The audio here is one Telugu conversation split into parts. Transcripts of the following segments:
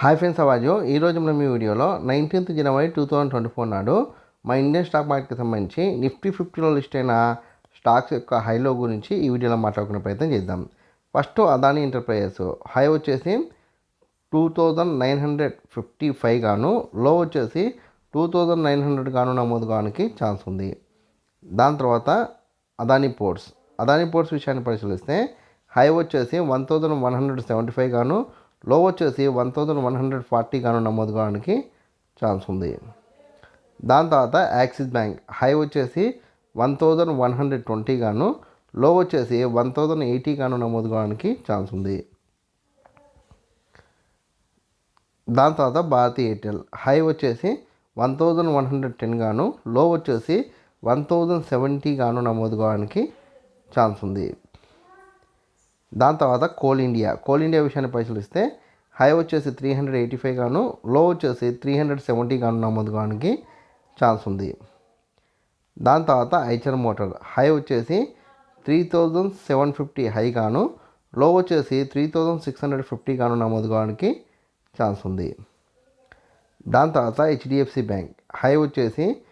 హాయ్ ఫ్రెండ్స్ అవాజు ఈరోజు మనం ఈ వీడియోలో nineteenth January two thousand twenty four నాడు మా ఇండియన్ స్టాక్ మార్కెట్కి సంబంధించి నిఫ్టీ ఫిఫ్టీలో లిస్ట్ అయిన స్టాక్స్ యొక్క హైలో గురించి ఈ వీడియోలో మాట్లాడుకునే ప్రయత్నం చేద్దాం. ఫస్ట్ అదాని ఎంటర్ప్రైజెస్ హై వచ్చేసి two thousand nine hundred fifty five గాను లో వచ్చేసి టూ థౌజండ్ నైన్ హండ్రెడ్ గాను నమోదు కావడానికి ఛాన్స్ ఉంది. దాని తర్వాత అదాని పోర్ట్స్ అదాని పోర్ట్స్ విషయాన్ని పరిశీలిస్తే హై వచ్చేసి one thousand one hundred seventy five గాను లో వచ్చేసి one thousand one hundred forty గాను నమోదు కావడానికి ఛాన్స్ ఉంది. దాని తర్వాత యాక్సిస్ బ్యాంక్ హై వచ్చేసి one thousand one hundred twenty గాను లో వచ్చేసి వన్ థౌజండ్ ఎయిటీ గాను నమోదు కావడానికి ఛాన్స్ ఉంది. దాని తర్వాత భారతీ ఎయిర్టెల్ హై వచ్చేసి one thousand one hundred ten గాను లో వచ్చేసి వన్ థౌజండ్ సెవెంటీ గాను నమోదు కావడానికి ఛాన్స్ ఉంది. దాని తర్వాత కోల్ ఇండియా. కోల్ ఇండియా విషయాన్ని పరిశీలిస్తే హై వచ్చేసి త్రీ హండ్రెడ్ ఎయిటీ ఫైవ్ గాను లో వచ్చేసి త్రీ హండ్రెడ్ సెవెంటీ గాను నమోదు కావడానికి ఛాన్స్ ఉంది. దాని తర్వాత ఐచర్ మోటార్. హై వచ్చేసి three thousand seven fifty high గాను లో వచ్చేసి three thousand six hundred fifty గాను నమోదు కావడానికి ఛాన్స్ ఉంది. దాని తర్వాత హెచ్డిఎఫ్సి బ్యాంక్. హై వచ్చేసి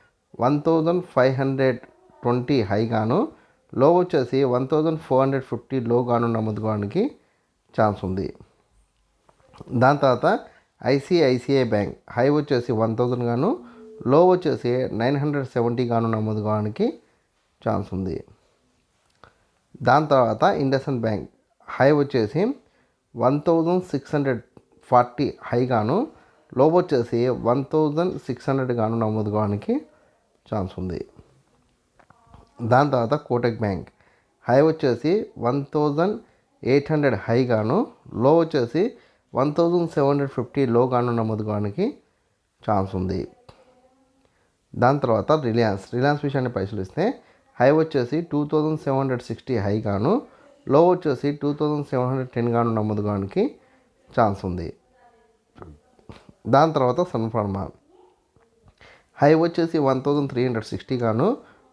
one thousand five hundred twenty high గాను లో వచ్చేసి one thousand four hundred fifty low గాను నమోదు ఛాన్స్ ఉంది. దాని తర్వాత ఐసిఐసిఐ బ్యాంక్ హై వచ్చేసి వన్ థౌజండ్ గాను లో వచ్చేసి నైన్ హండ్రెడ్ సెవెంటీ గాను నమోదు కావడానికి ఛాన్స్ ఉంది. దాని తర్వాత ఇండస్ఇండ్ బ్యాంక్ హై వచ్చేసి one thousand six hundred forty high గాను లో వచ్చేసి వన్ థౌజండ్ సిక్స్ హండ్రెడ్ గాను నమోదు కావడానికి ఛాన్స్ ఉంది. దాని తర్వాత కోటక్ బ్యాంక్. హై వచ్చేసి వన్ థౌజండ్ ఎయిట్ హండ్రెడ్ హైగాను లో వచ్చేసి one thousand seven hundred fifty low గాను నమోదు కావడానికి ఛాన్స్ ఉంది. దాని తర్వాత రిలయన్స్. రిలయన్స్ విషయాన్ని పరిశీలిస్తే హై వచ్చేసి two thousand seven hundred sixty హైగాను లో వచ్చేసి two thousand seven hundred ten గాను నమోదు కావడానికి ఛాన్స్ ఉంది. దాని తర్వాత సన్ఫార్మా హై వచ్చేసి one thousand three hundred sixty గాను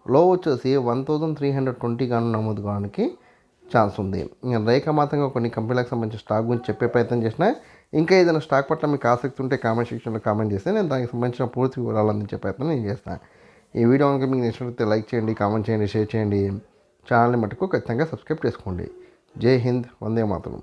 లో వచ్చేసి one thousand three hundred twenty గాను నమోదు కావడానికి ఛాన్స్ ఉంది. రేఖ మాత్రంగా కొన్ని కంపెనీలకు సంబంధించిన స్టాక్ గురించి చెప్పే ప్రయత్నం చేసిన ఇంకా ఏదైనా స్టాక్ పట్ల మీకు ఆసక్తి ఉంటే కామెంట్ సెక్షన్లో కామెంట్ చేస్తే నేను దానికి సంబంధించిన పూర్తి వివరాలు అందించే ప్రయత్నం నేను చేస్తాను ఈ వీడియో కనుక మీకు నచ్చినట్లయితే లైక్ చేయండి కామెంట్ చేయండి షేర్ చేయండి. ఛానల్ని మటుకు ఖచ్చితంగా సబ్స్క్రైబ్ చేసుకోండి. జై హింద్ వందే మాతరం.